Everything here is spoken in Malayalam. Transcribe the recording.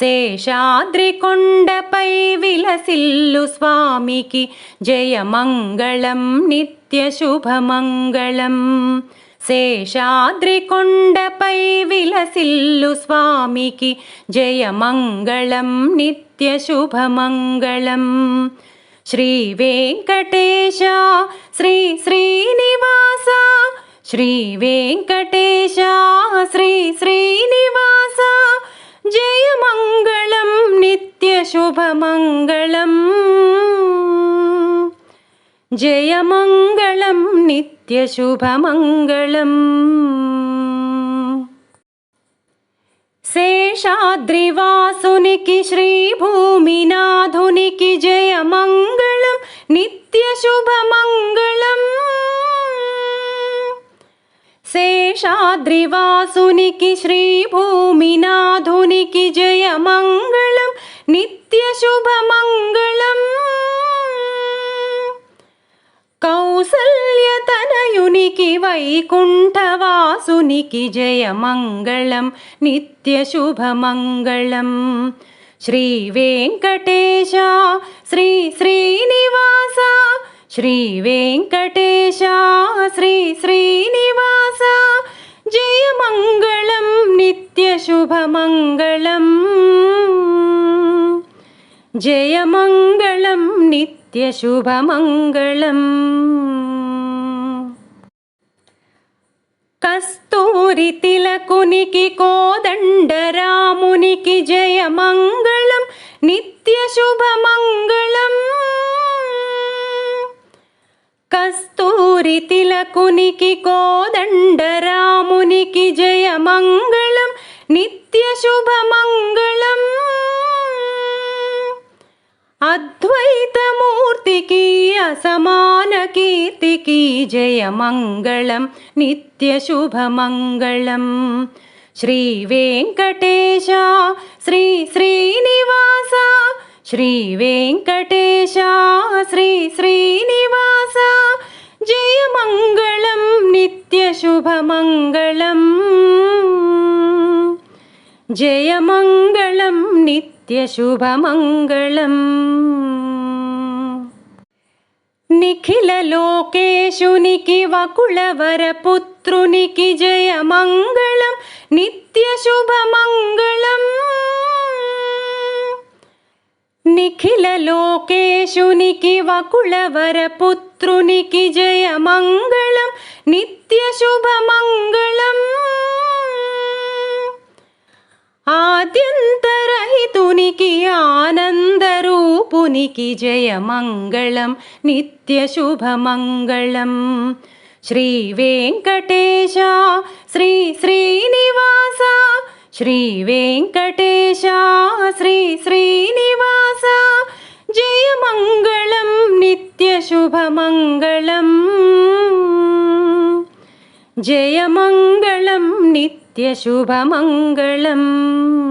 శేషాద్రికొండపై విలసిల్లు స్వామికి జయమంగళం నిత్యశుభమంగళం శేషాద్రికొండపై విలసిల్లు స్వామికి జయమంగళం నిత్యశుభమంగళం శ్రీ వెంకటేశ శ్రీ శ్రీనివాస శ్రీ వెంకటేశ శ్రీ శ్రీనివాస జయ शुभमङ्गलम् जयमङ्गलं नित्यशुभमङ्गलम् शेषाद्रिवासुनिकि श्रीभूमिनाधुनिकि जयमङ्गलं नित्यशुभमङ्गलम् शेषाद्रिवासुनिकि श्रीभूमिनाधुनिकि जय കൗസല്യതനയുനിക്കി വൈകുണ്ഠവാസുനിക്കി ജയമംഗളം നിത്യശുഭമംഗളം ശ്രീ വെങ്കടേശ ശ്രീ ശ്രീനിവാസ ശ്രീ വെങ്കടേശ ശ്രീ ശ്രീനിവാസ ജയമംഗളം നിത്യശുഭമംഗളം ജയമംഗളം നിത്യശുഭമംഗളം కస్తూరి తిలకునికి కోదండరామునికి జయమంగళం నిత్య శుభమంగళం కస్తూరి తిలకునికి కోదండరామునికి జయమంగళం నిత్య శుభమంగళం അദ്വൈതമൂർത്തിക്കി അസമാന കീർത്തിക്ക് ജയമംഗളം നിത്യശുഭമംഗളം ശ്രീ വെങ്കടേശ ശ്രീ ശ്രീനിവാസ ശ്രീ വെങ്കടേശ ശ്രീ ശ്രീനിവാസ ജയമംഗളം നിത്യശുഭമംഗളം ജയമംഗളം നിത്യ नित्यशुभमङ्गलम् निखिललोकेषु निकि वकुलवरपुत्रुनिकि जयमङ्गलं नित्यशुभमङ्गलम् निखिललोकेषु निकि वकुलवरपुत्रुनिकि जयमङ्गलं नित्यशुभमङ्गलम् आद्यन् कि आनन्दरूपनि कि जय मङ्गलम् नित्यशुभमङ्गलम् श्रीवेङ्कटेश श्रीश्रीनिवासा श्रीवेङ्कटेश श्री श्रीनिवासा जयमङ्गलम् नित्यशुभमङ्गलम् जय